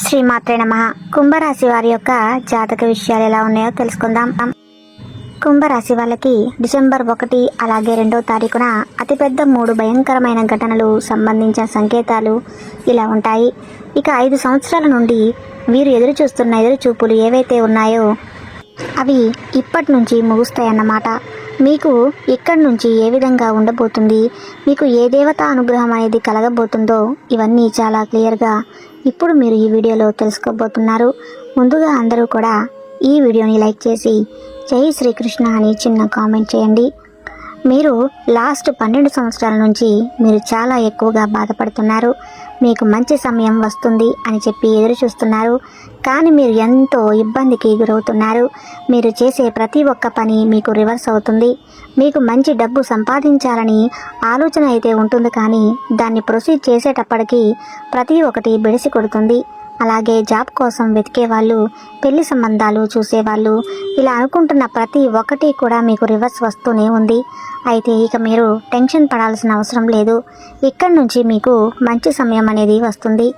శ్రీమాత్రే నమ. కుంభరాశి వారి యొక్క జాతక విషయాలు ఎలా ఉన్నాయో తెలుసుకుందాం. కుంభరాశి వాళ్ళకి డిసెంబర్ ఒకటి అలాగే రెండో తారీఖున అతిపెద్ద మూడు భయంకరమైన ఘటనలు సంబంధించిన సంకేతాలు ఇలా ఉంటాయి. ఇక ఐదు సంవత్సరాల నుండి వీరు ఎదురు చూస్తున్న ఎదురు చూపులు ఏవైతే ఉన్నాయో అవి ఇప్పటి నుంచి ముగుస్తాయన్నమాట. మీకు ఇక్కడి నుంచి ఏ విధంగా ఉండబోతుంది? మీకు ఏ దేవత అనుగ్రహం అనేది కలగబోతుందో ఇవన్నీ చాలా క్లియర్గా ఇప్పుడు మీరు ఈ వీడియోలో తెలుసుకోబోతున్నారు. ముందుగా అందరూ కూడా ఈ వీడియోని లైక్ చేసి జై శ్రీకృష్ణ అని చిన్న కామెంట్ చేయండి. మీరు లాస్ట్ పన్నెండు సంవత్సరాల నుంచి మీరు చాలా ఎక్కువగా బాధపడుతున్నారు. మీకు మంచి సమయం వస్తుంది అని చెప్పి ఎదురు చూస్తున్నారు. కానీ మీరు ఎంతో ఇబ్బందికి గురవుతున్నారు. మీరు చేసే ప్రతి ఒక్క పని మీకు రివర్స్ అవుతుంది. మీకు మంచి డబ్బు సంపాదించాలని ఆలోచన అయితే ఉంటుంది కానీ దాన్ని ప్రొసీడ్ చేసేటప్పటికీ ప్రతి ఒక్కటి బెడిసి కొడుతుంది. అలాగే జాబ్ కోసం వెతికే వాళ్ళు పెళ్ళి సంబంధాలు చూసేవాళ్ళు. ఇలా అనుకుంటున్న ప్రతి ఒక్కటి కూడా మీకు రివర్స్ వస్తూనే ఉంది. అయితే ఇక మీరు టెన్షన్ పడాల్సిన అవసరం లేదు. ఇక్కడి నుంచి మీకు మంచి సమయం అనేది వస్తుంది.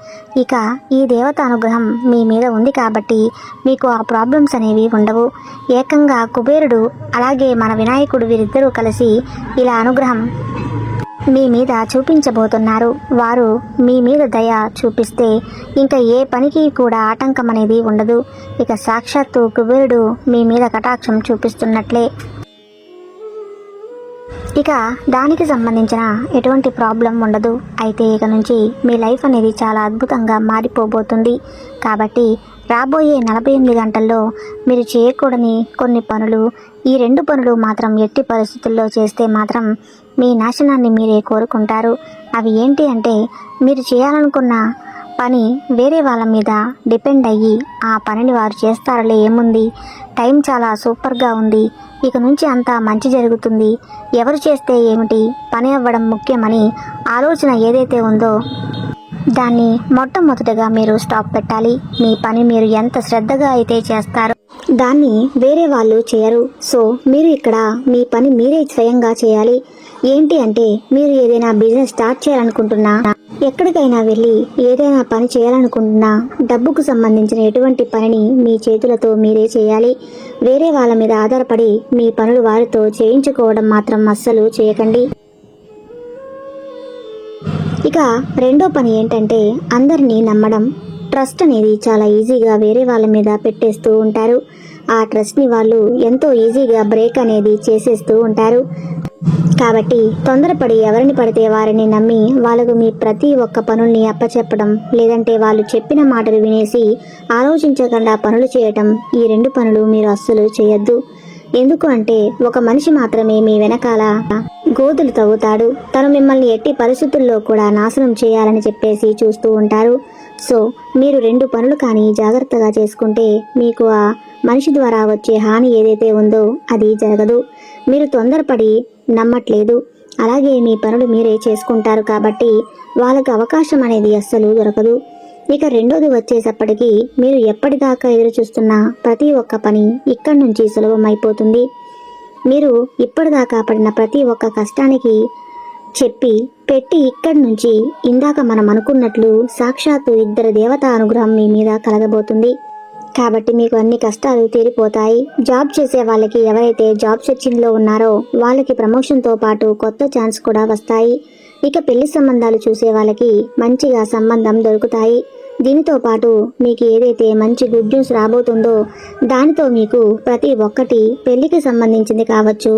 ఇక ఈ దేవత అనుగ్రహం మీ మీద ఉంది కాబట్టి మీకు ఆ ప్రాబ్లమ్స్ అనేవి ఉండవు. ఏకంగా కుబేరుడు అలాగే మన వినాయకుడు వీరిద్దరూ కలిసి ఇలా అనుగ్రహం మీ మీద చూపించబోతున్నారు. వారు మీ మీద దయ చూపిస్తే ఇంకా ఏ పనికి కూడా ఆటంకం అనేది ఉండదు. ఇక సాక్షాత్తు కుబేరుడు మీ మీద కటాక్షం చూపిస్తున్నట్లే. ఇక దానికి సంబంధించిన ఎటువంటి ప్రాబ్లం ఉండదు. అయితే ఇక నుంచి మీ లైఫ్ అనేది చాలా అద్భుతంగా మారిపోబోతుంది. కాబట్టి రాబోయే నలభై ఎనిమిది గంటల్లో మీరు చేయకూడని కొన్ని పనులు ఈ రెండు పనులు మాత్రం ఎట్టి పరిస్థితుల్లో చేస్తే మాత్రం మీ నాశనాన్ని మీరే కోరుకుంటారు. అవి ఏంటి అంటే మీరు చేయాలనుకున్న పని వేరే వాళ్ళ మీద డిపెండ్ అయ్యి ఆ పనిని వారు చేస్తారలే ఏముంది? టైం చాలా సూపర్గా ఉంది. ఇక నుంచి అంతా మంచి జరుగుతుంది. ఎవరు చేస్తే ఏమిటి? పని అవ్వడం ముఖ్యమని ఆలోచన ఏదైతే ఉందో దాన్ని మొట్టమొదటగా మీరు స్టాప్ పెట్టాలి. మీ పని మీరు ఎంత శ్రద్ధగా అయితే చేస్తారో దాన్ని వేరే వాళ్ళు చేయరు. సో మీరు ఇక్కడ మీ పని మీరే స్వయంగా చేయాలి. ఏంటి అంటే మీరు ఏదైనా బిజినెస్ స్టార్ట్ చేయాలనుకుంటున్నా ఎక్కడికైనా వెళ్ళి ఏదైనా పని చేయాలనుకుంటున్నా డబ్బుకు సంబంధించిన ఎటువంటి పనిని మీ చేతులతో మీరే చేయాలి. వేరే వాళ్ళ మీద ఆధారపడి మీ పనులు వారితో చేయించుకోవడం మాత్రం అస్సలు చేయకండి. ఇక రెండో పని ఏంటంటే అందరినీ నమ్మడం. ట్రస్ట్ అనేది చాలా ఈజీగా వేరే వాళ్ళ మీద పెట్టేస్తూ ఉంటారు. ఆ ట్రస్ట్ని వాళ్ళు ఎంతో ఈజీగా బ్రేక్ అనేది చేసేస్తూ ఉంటారు. కాబట్టి తొందరపడి ఎవరిని పడితే వారిని నమ్మి వాళ్ళకు మీ ప్రతి ఒక్క పనుల్ని అప్పచెప్పడం లేదంటే వాళ్ళు చెప్పిన మాటలు వినేసి ఆలోచించకుండా పనులు చేయటం ఈ రెండు పనులు మీరు అస్సలు చేయొద్దు. ఎందుకు అంటే ఒక మనిషి మాత్రమే మీ వెనకాల గోతులు తవ్వుతాడు. తను మిమ్మల్ని ఎట్టి పరిస్థితుల్లో కూడా నాశనం చేయాలని చెప్పేసి చూస్తూ ఉంటారు. సో మీరు రెండు పనులు కానీ జాగ్రత్తగా చేసుకుంటే మీకు ఆ మనిషి ద్వారా వచ్చే హాని ఏదైతే ఉందో అది జరగదు. మీరు తొందరపడి నమ్మట్లేదు. అలాగే మీ పనులు మీరే చేసుకుంటారు కాబట్టి వాళ్ళకు అవకాశం అనేది అస్సలు దొరకదు. ఇక రెండోది వచ్చేసప్పటికి మీరు ఎప్పటిదాకా ఎదురు చూస్తున్న ప్రతి ఒక్క పని ఇక్కడి నుంచి సులభం అయిపోతుంది మీరు ఇప్పటిదాకా పడిన ప్రతి ఒక్క కష్టానికి చెప్పి పెట్టి ఇక్కడి నుంచి ఇందాక మనం అనుకున్నట్లు సాక్షాత్తు ఇద్దరు దేవతా అనుగ్రహం మీ మీద కలగబోతుంది. కాబట్టి మీకు అన్ని కష్టాలు తీరిపోతాయి. జాబ్ చేసే వాళ్ళకి ఎవరైతే జాబ్ సెర్చింగ్లో ఉన్నారో వాళ్ళకి ప్రమోషన్తో పాటు కొత్త ఛాన్స్ కూడా వస్తాయి. ఇక పెళ్ళి సంబంధాలు చూసే వాళ్ళకి మంచిగా సంబంధం దొరుకుతాయి. దీనితో పాటు మీకు ఏదైతే మంచి గుడ్ న్యూస్ రాబోతుందో దానితో మీకు ప్రతి ఒక్కటి పెళ్ళికి సంబంధించింది కావచ్చు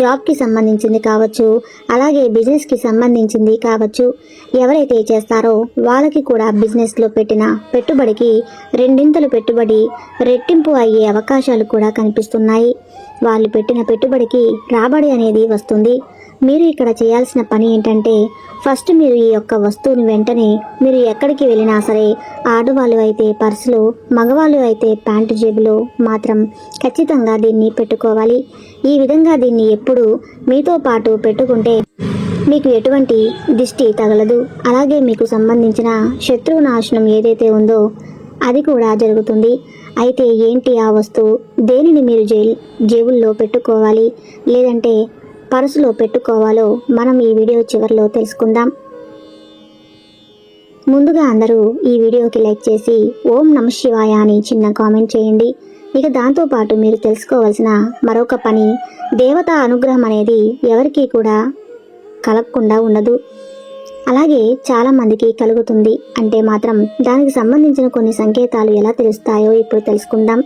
జాబ్కి సంబంధించింది కావచ్చు అలాగే బిజినెస్కి సంబంధించింది కావచ్చు. ఎవరైతే చేస్తారో వాళ్ళకి కూడా బిజినెస్లో పెట్టిన పెట్టుబడికి రెండింతలు పెట్టుబడి రెట్టింపు అయ్యే అవకాశాలు కూడా కనిపిస్తున్నాయి. వాళ్ళు పెట్టిన పెట్టుబడికి రాబడి అనేది వస్తుంది. మీరు ఇక్కడ చేయాల్సిన పని ఏంటంటే ఫస్ట్ మీరు ఈ యొక్క వస్తువుని వెంటనే మీరు ఎక్కడికి వెళ్ళినా సరే ఆడవాళ్ళు అయితే పర్సులో మగవాళ్ళు అయితే ప్యాంటు జేబులో మాత్రం ఖచ్చితంగా దీన్ని పెట్టుకోవాలి. ఈ విధంగా దీన్ని ఎప్పుడు మీతో పాటు పెట్టుకుంటే మీకు ఎటువంటి దిష్టి తగలదు. అలాగే మీకు సంబంధించిన శత్రువు నాశనం ఏదైతే ఉందో అది కూడా జరుగుతుంది. అయితే ఏంటి ఆ వస్తువు? దేనిని మీరు జే జేబుల్లో పెట్టుకోవాలి? లేదంటే పర్సులో పెట్టుకోవాలో మనం ఈ వీడియో చివరిలో తెలుసుకుందాం. ముందుగా అందరూ ఈ వీడియోకి లైక్ చేసి ఓం నమ శివాయ అని చిన్న కామెంట్ చేయండి. ఇక దాంతోపాటు మీరు తెలుసుకోవాల్సిన మరొక పని దేవతా అనుగ్రహం అనేది ఎవరికీ కూడా కలగకుండా ఉండదు. అలాగే చాలామందికి కలుగుతుంది. అంటే మాత్రం దానికి సంబంధించిన కొన్ని సంకేతాలు ఎలా తెలుస్తాయో ఇప్పుడు తెలుసుకుందాం.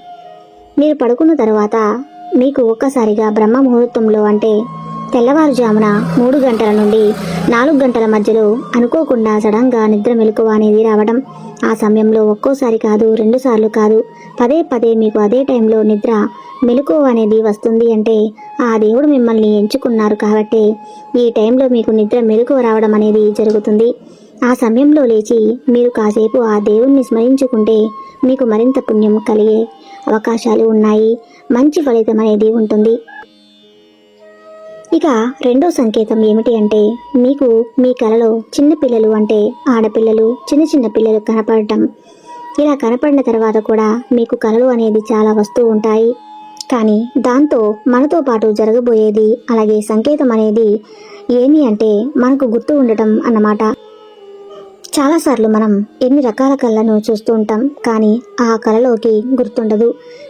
మీరు పడుకున్న తర్వాత మీకు ఒక్కసారిగా బ్రహ్మ ముహూర్తంలో అంటే తెల్లవారుజామున మూడు గంటల నుండి నాలుగు గంటల మధ్యలో అనుకోకుండా సడన్గా నిద్ర మెలకువ అనేది రావడం ఆ సమయంలో ఒక్కోసారి కాదు రెండుసార్లు కాదు. పదే పదే మీకు అదే టైంలో నిద్ర మెలకువ అనేది వస్తుంది అంటే ఆ దేవుడు మిమ్మల్ని ఎంచుకున్నారు కాబట్టి ఈ టైంలో మీకు నిద్ర మెలకువ రావడం అనేది జరుగుతుంది. ఆ సమయంలో లేచి మీరు కాసేపు ఆ దేవుణ్ణి స్మరించుకుంటే మీకు మరింత పుణ్యం కలిగే అవకాశాలు ఉన్నాయి. మంచి ఫలితం అనేది ఉంటుంది. ఇక రెండో సంకేతం ఏమిటి అంటే మీకు మీ కలలో చిన్న పిల్లలు అంటే ఆడపిల్లలు చిన్న చిన్న పిల్లలు కనపడటం. ఇలా కనపడిన తర్వాత కూడా మీకు కలలు అనేది చాలా వస్తూ ఉంటాయి. కానీ దాంతో మనతో పాటు జరగబోయేది అలాగే సంకేతం అనేది ఏమి అంటే మనకు గుర్తు ఉండటం అన్నమాట. చాలాసార్లు మనం ఎన్ని రకాల కళ్ళను చూస్తూ ఉంటాం కానీ ఆ కళలోకి గుర్తుండదు.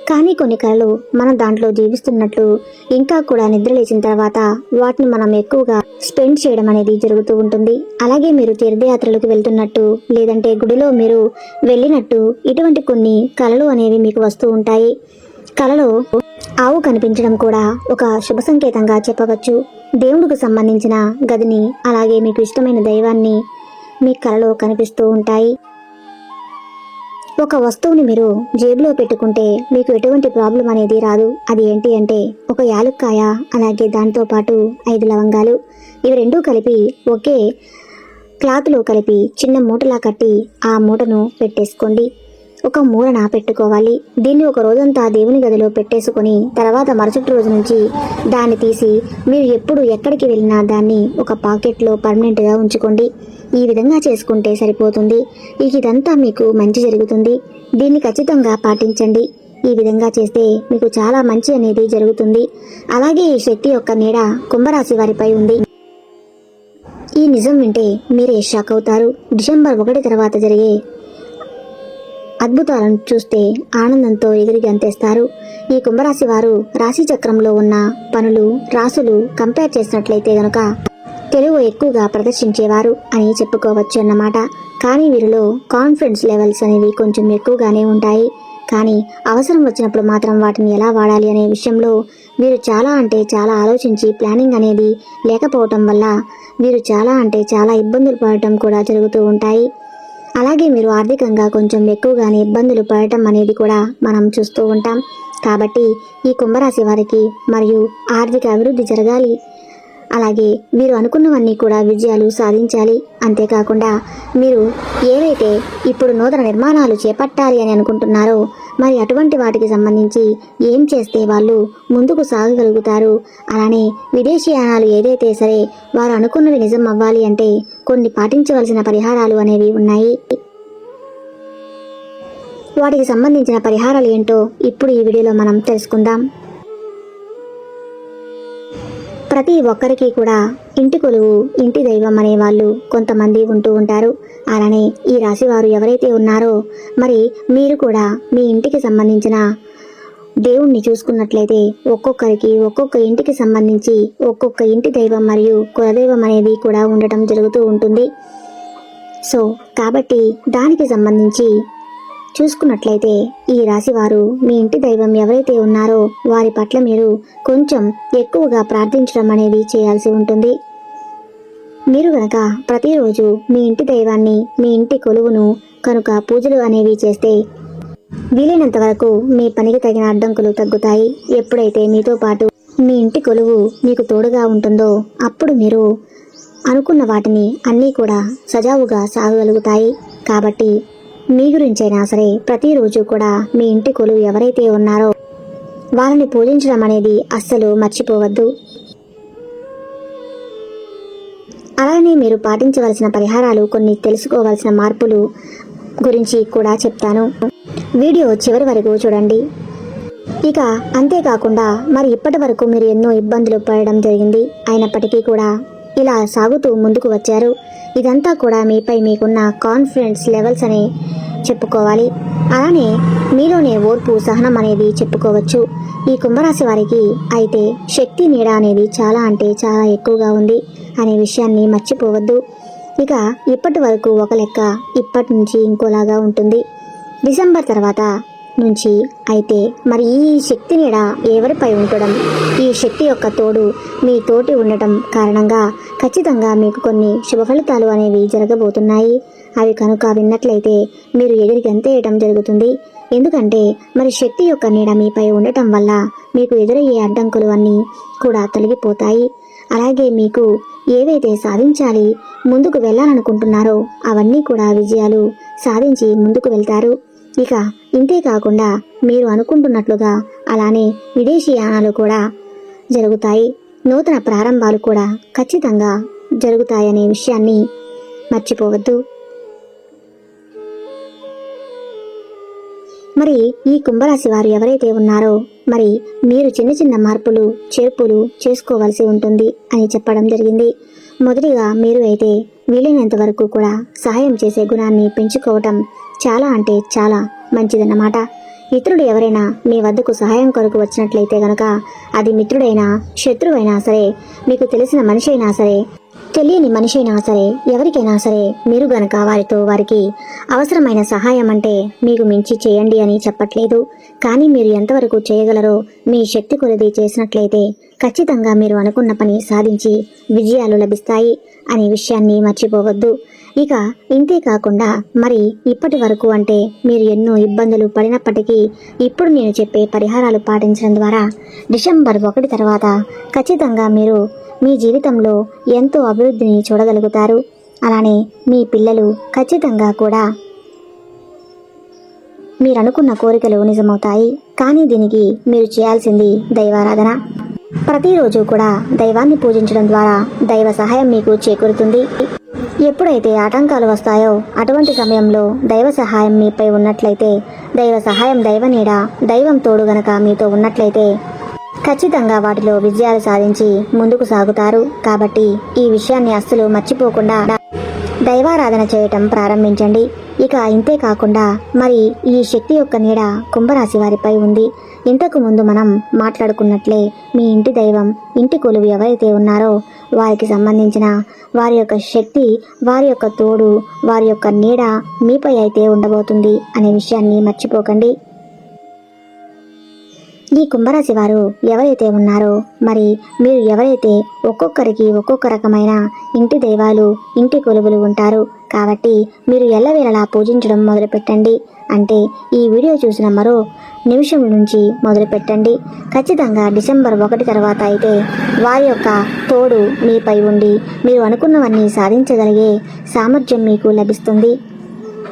కానీ కొన్ని కళలు మనం దాంట్లో జీవిస్తున్నట్లు ఇంకా కూడా నిద్ర లేచిన తర్వాత వాటిని మనం ఎక్కువగా స్పెండ్ చేయడం అనేది జరుగుతూ ఉంటుంది. అలాగే మీరు తీర్థయాత్రలకు వెళ్తున్నట్టు లేదంటే గుడిలో మీరు వెళ్ళినట్టు ఇటువంటి కొన్ని కళలు అనేవి మీకు వస్తూ ఉంటాయి. కళలో ఆవు కనిపించడం కూడా ఒక శుభ సంకేతంగా చెప్పవచ్చు. దేవుడికి సంబంధించిన గదిని అలాగే మీకు ఇష్టమైన దైవాన్ని మీ కలలో కనిపిస్తూ ఉంటాయి. ఒక వస్తువుని మీరు జేబులో పెట్టుకుంటే మీకు ఎటువంటి ప్రాబ్లం అనేది రాదు. అది ఏంటి అంటే ఒక యాలుక్కాయ అలాగే దాంతో పాటు ఐదు లవంగాలు. ఇవి రెండూ కలిపి ఒకే క్లాత్లో కలిపి చిన్న మూటలా కట్టి ఆ మూటను పెట్టేసుకోండి. ఒక మూలన పెట్టుకోవాలి. దీన్ని ఒక రోజంతా దేవుని గదిలో పెట్టేసుకొని తర్వాత మరుసటి రోజు నుంచి దాన్ని తీసి మీరు ఎప్పుడు ఎక్కడికి వెళ్ళినా దాన్ని ఒక పాకెట్లో పర్మనెంట్గా ఉంచుకోండి. ఈ విధంగా చేసుకుంటే సరిపోతుంది. ఇక ఇదంతా మీకు మంచి జరుగుతుంది. దీన్ని ఖచ్చితంగా పాటించండి. ఈ విధంగా చేస్తే మీకు చాలా మంచి అనేది జరుగుతుంది. అలాగే ఈ శక్తి యొక్క నీడ కుంభరాశి వారిపై ఉంది. ఈ నిజం వింటే మీరే షాక్ అవుతారు. డిసెంబర్ ఒకటి తర్వాత జరిగే అద్భుతాలను చూస్తే ఆనందంతో ఎగిరి గంతేస్తారు. ఈ కుంభరాశి వారు రాశి చక్రంలో ఉన్న పనులు రాసులు కంపేర్ చేసినట్లయితే గనుక తెలుగు ఎక్కువగా ప్రదర్శించేవారు అని చెప్పుకోవచ్చు అన్నమాట కానీ వీరిలో కాన్ఫిడెన్స్ లెవెల్స్ అనేవి కొంచెం ఎక్కువగానే ఉంటాయి. కానీ అవసరం వచ్చినప్పుడు మాత్రం వాటిని ఎలా వాడాలి అనే విషయంలో వీరు చాలా అంటే చాలా ఆలోచించి ప్లానింగ్ అనేది లేకపోవటం వల్ల వీరు చాలా అంటే చాలా ఇబ్బందులు పడటం కూడా జరుగుతూ ఉంటాయి. అలాగే మీరు ఆర్థికంగా కొంచెం ఎక్కువగానే ఇబ్బందులు పడటం అనేది కూడా మనం చూస్తూ ఉంటాం. కాబట్టి ఈ కుంభరాశి వారికి మరియు ఆర్థిక అభివృద్ధి జరగాలి అలాగే మీరు అనుకున్నవన్నీ కూడా విజయాలు సాధించాలి. అంతేకాకుండా మీరు ఏవైతే ఇప్పుడు నూతన నిర్మాణాలు చేపట్టాలి అని అనుకుంటున్నారో మరి అటువంటి వాటికి సంబంధించి ఏం చేస్తే వాళ్ళు ముందుకు సాగగలుగుతారు? అలానే విదేశీయానాలు ఏదైతే సరే వారు అనుకున్నవి నిజం అవ్వాలి అంటే కొన్ని పాటించవలసిన పరిహారాలు అనేవి ఉన్నాయి. వాటికి సంబంధించిన పరిహారాలు ఏంటో ఇప్పుడు ఈ వీడియోలో మనం తెలుసుకుందాం. ప్రతి ఒక్కరికి కూడా ఇంటి కొలువు ఇంటి దైవం అనే వాళ్ళు కొంతమంది ఉంటూ ఉంటారు. అలానే ఈ రాశి వారు ఎవరైతే ఉన్నారో మరి మీరు కూడా మీ ఇంటికి సంబంధించిన దేవుణ్ణి చూసుకున్నట్లయితే ఒక్కొక్కరికి ఒక్కొక్క ఇంటికి సంబంధించి ఒక్కొక్క ఇంటి దైవం మరియు కులదైవం అనేది కూడా ఉండటం జరుగుతూ ఉంటుంది. సో కాబట్టి దానికి సంబంధించి చూసుకున్నట్లయితే ఈ రాశివారు మీ ఇంటి దైవం ఎవరైతే ఉన్నారో వారి పట్ల మీరు కొంచెం ఎక్కువగా ప్రార్థించడం అనేది చేయాల్సి ఉంటుంది. మీరు గనక ప్రతిరోజు మీ ఇంటి దైవాన్ని మీ ఇంటి కొలువును కనుక పూజలు అనేవి చేస్తే వీలైనంత వరకు మీ పనికి తగిన అడ్డంకులు తగ్గుతాయి. ఎప్పుడైతే మీతో పాటు మీ ఇంటి కొలువు మీకు తోడుగా ఉంటుందో అప్పుడు మీరు అనుకున్న వాటిని అన్నీ కూడా సజావుగా సాగగలుగుతాయి. కాబట్టి మీ గురించైనా సరే ప్రతిరోజు కూడా మీ ఇంటి కులు ఎవరైతే ఉన్నారో వాళ్ళని పూజించడం అనేది అస్సలు మర్చిపోవద్దు. అలానే మీరు పాటించవలసిన పరిహారాలు కొన్ని తెలుసుకోవాల్సిన మార్పులు గురించి కూడా చెప్తాను. వీడియో చివరి వరకు చూడండి. ఇక అంతేకాకుండా మరి ఇప్పటి వరకు మీరు ఎన్నో ఇబ్బందులు పడడం జరిగింది. అయినప్పటికీ కూడా ఇలా సాగుతూ ముందుకు వచ్చారు. ఇదంతా కూడా మీపై మీకున్న కాన్ఫిడెన్స్ లెవెల్స్ అని చెప్పుకోవాలి. అలానే మీలోనే ఓర్పు సహనం అనేది చెప్పుకోవచ్చు. ఈ కుంభరాశి వారికి అయితే శక్తి నీడ అనేది చాలా అంటే చాలా ఎక్కువగా ఉంది అనే విషయాన్ని మర్చిపోవద్దు. ఇక ఇప్పటి వరకు ఒక లెక్క ఇప్పటి నుంచి ఇంకోలాగా ఉంటుంది. డిసెంబర్ తర్వాత నుంచి అయితే మరి ఈ శక్తి నీడ ఎవరిపై ఉండడం ఈ శక్తి యొక్క తోడు మీ తోటి ఉండటం కారణంగా ఖచ్చితంగా మీకు కొన్ని శుభ ఫలితాలు అనేవి జరగబోతున్నాయి. అవి కనుక విన్నట్లయితే మీరు ఎదురికి గంతేయటం జరుగుతుంది. ఎందుకంటే మరి శక్తి యొక్క నీడ మీపై ఉండటం వల్ల మీకు ఎదురయ్యే అడ్డంకులు అన్నీ కూడా తొలగిపోతాయి. అలాగే మీకు ఏవైతే సాధించాలి ముందుకు వెళ్ళాలనుకుంటున్నారో అవన్నీ కూడా విజయాలు సాధించి ముందుకు వెళ్తారు. ఇక ఇంతే కాకుండా మీరు అనుకుంటున్నట్లుగా అలానే విదేశీ యానాలు కూడా జరుగుతాయి. నూతన ప్రారంభాలు కూడా ఖచ్చితంగా జరుగుతాయనే విషయాన్ని మర్చిపోవద్దు. మరి ఈ కుంభరాశి వారు ఎవరైతే ఉన్నారో మరి మీరు చిన్న చిన్న మార్పులు చేర్పులు చేసుకోవాల్సి ఉంటుంది అని చెప్పడం జరిగింది. మొదటిగా మీరు అయితే వీలైనంత వరకు కూడా సహాయం చేసే గుణాన్ని పెంచుకోవటం చాలా అంటే చాలా మంచిదన్నమాట. ఇతరుడు ఎవరైనా మీ వద్దకు సహాయం కొరకు వచ్చినట్లయితే గనక అది మిత్రుడైనా శత్రువైనా సరే మీకు తెలిసిన మనిషి అయినా సరే తెలియని మనిషి అయినా సరే ఎవరికైనా సరే మీరు గనక వారితో వారికి అవసరమైన సహాయం అంటే మీకు మించి చేయండి అని చెప్పట్లేదు. కానీ మీరు ఎంతవరకు చేయగలరో మీ శక్తి కొలది చేసినట్లయితే ఖచ్చితంగా మీరు అనుకున్న పని సాధించి విజయాలు లభిస్తాయి అనే విషయాన్ని మర్చిపోవద్దు. ఇక ఇంతే కాకుండా మరి ఇప్పటి వరకు అంటే మీరు ఎన్నో ఇబ్బందులు పడినప్పటికీ ఇప్పుడు నేను చెప్పే పరిహారాలు పాటించడం ద్వారా డిసెంబర్ ఒకటి తర్వాత ఖచ్చితంగా మీరు మీ జీవితంలో ఎంతో అభివృద్ధిని చూడగలుగుతారు. అలానే మీ పిల్లలు ఖచ్చితంగా కూడా మీరు అనుకున్న కోరికలు నిజమవుతాయి. కానీ దీనికి మీరు చేయాల్సింది దైవారాధన. ప్రతిరోజు కూడా దైవాన్ని పూజించడం ద్వారా దైవ సహాయం మీకు చేకూరుతుంది. ఎప్పుడైతే ఆటంకాలు వస్తాయో అటువంటి సమయంలో దైవ సహాయం మీపై ఉన్నట్లయితే దైవ సహాయం దైవ నీడ దైవం తోడు గనక మీతో ఉన్నట్లయితే ఖచ్చితంగా వాటిలో విజయాలు సాధించి ముందుకు సాగుతారు. కాబట్టి ఈ విషయాన్ని అస్సలు మర్చిపోకుండా దైవారాధన చేయటం ప్రారంభించండి. ఇక ఇంతే కాకుండా మరి ఈ శక్తి యొక్క నీడ కుంభరాశి వారిపై ఉంది. ఇంతకు ముందు మనం మాట్లాడుకున్నట్లే మీ ఇంటి దైవం ఇంటి కొలువు ఎవరైతే ఉన్నారో వారికి సంబంధించిన వారి యొక్క శక్తి వారి యొక్క తోడు వారి యొక్క నీడ మీపై అయితే ఉండబోతుంది అనే విషయాన్ని మర్చిపోకండి. ఈ కుంభరాశి వారు ఎవరైతే ఉన్నారో మరి మీరు ఎవరైతే ఒక్కొక్కరికి ఒక్కొక్క రకమైన ఇంటి దైవాలు ఇంటి కొలువులు ఉంటారు కాబట్టి మీరు ఎల్లవేళలా పూజించడం మొదలుపెట్టండి. అంటే ఈ వీడియో చూసిన మరో నిమిషం నుంచి మొదలుపెట్టండి. ఖచ్చితంగా డిసెంబర్ ఒకటి తర్వాత అయితే వారి యొక్క తోడు మీపై ఉండి మీరు అనుకున్నవన్నీ సాధించగలిగే సామర్థ్యం మీకు లభిస్తుంది.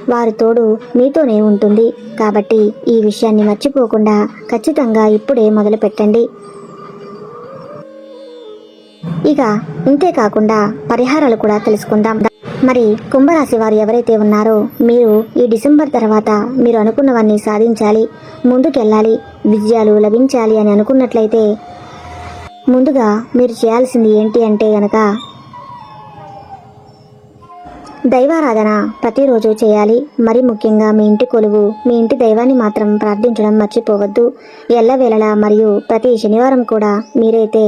వారి తోడు మీతోనే ఉంటుంది. కాబట్టి ఈ విషయాన్ని మర్చిపోకుండా ఖచ్చితంగా ఇప్పుడే మొదలు పెట్టండి ఇక ఇంతే కాకుండా పరిహారాలు కూడా తెలుసుకుందాం. మరి కుంభరాశి వారు ఎవరైతే ఉన్నారో మీరు ఈ డిసెంబర్ తర్వాత మీరు అనుకున్నవన్నీ సాధించాలి ముందుకెళ్ళాలి విజయాలు లభించాలి అని అనుకున్నట్లయితే ముందుగా మీరు చేయాల్సింది ఏంటి అంటే గనక దైవారాధన ప్రతిరోజు చేయాలి. మరి ముఖ్యంగా మీ ఇంటి కొలువు మీ ఇంటి దైవాన్ని మాత్రం ప్రార్థించడం మర్చిపోవద్దు. ఎల్లవేళలా మరియు ప్రతి శనివారం కూడా మీరైతే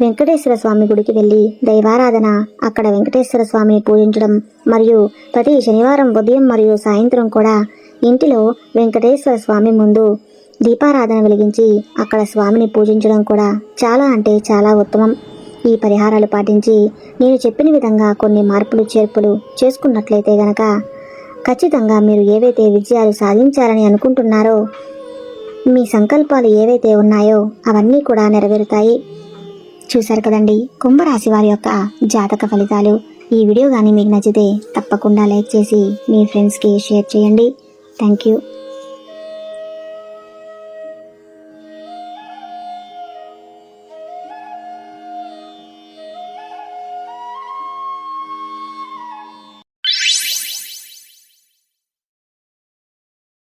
వెంకటేశ్వర స్వామి గుడికి వెళ్ళి దైవారాధన అక్కడ వెంకటేశ్వర స్వామిని పూజించడం మరియు ప్రతి శనివారం ఉదయం మరియు సాయంత్రం కూడా ఇంటిలో వెంకటేశ్వర స్వామి ముందు దీపారాధన వెలిగించి అక్కడ స్వామిని పూజించడం కూడా చాలా అంటే చాలా ఉత్తమం. ఈ పరిహారాలు పాటించి నేను చెప్పిన విధంగా కొన్ని మార్పులు చేర్పులు చేసుకున్నట్లయితే గనక ఖచ్చితంగా మీరు ఏవైతే విజయాలు సాధించాలని అనుకుంటున్నారో మీ సంకల్పాలు ఏవైతే ఉన్నాయో అవన్నీ కూడా నెరవేరుతాయి. చూశారు కదండి? కుంభరాశి వారి యొక్క జాతక ఫలితాలు. ఈ వీడియో కానీ మీకు నచ్చితే తప్పకుండా లైక్ చేసి మీ ఫ్రెండ్స్కి షేర్ చేయండి. Thank you.